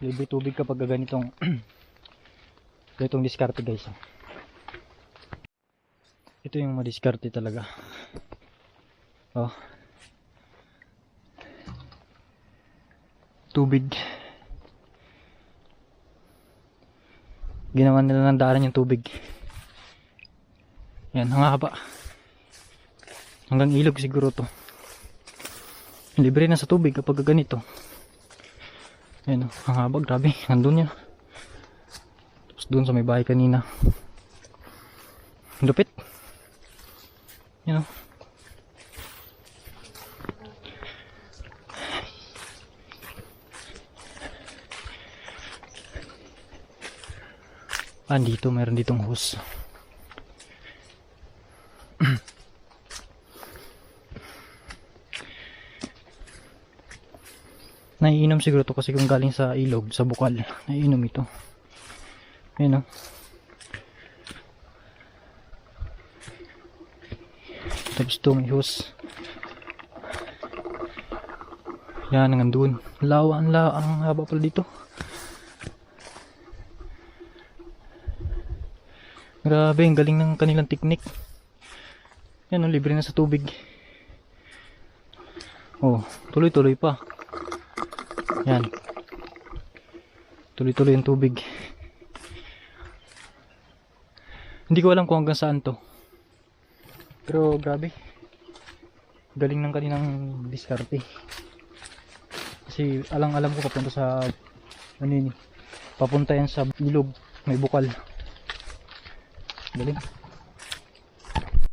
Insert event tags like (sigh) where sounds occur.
libre tubig kapag ganitong (clears throat) ganitong diskarte guys oh. ito yung madiskarte talaga. Oh. Tubig. Ginawa nila ng daanan yung tubig. Yan ang haba hanggang ilog siguro to. Libre na sa tubig kapag ganito Ayan o, ang haba, grabe. (laughs) Nandun yun. Tapos dun sa may bahay kanina. Lupit. Yan o. Ah, dito, meron ditong hose. (clears throat) Naiinom siguro to kasi kung galing sa ilog, sa bukal. Naiinom ito. Ayan o. Tapos ito may hose. Yan, hanggang doon. Lawa, ang lawa, ang haba pala dito. Grabe, ang galing ng kanilang teknik. Yan, oh, libre na sa tubig. Oh, tuloy-tuloy pa. Yan. Tuloy-tuloy yung tubig. Hindi ko alam kung hanggang saan to. Pero grabe. Galing ng kaninang diskarte. Kasi alang-alam ko papunta sa ano yun eh. Papunta yan sa ilog. May bukal. Galing.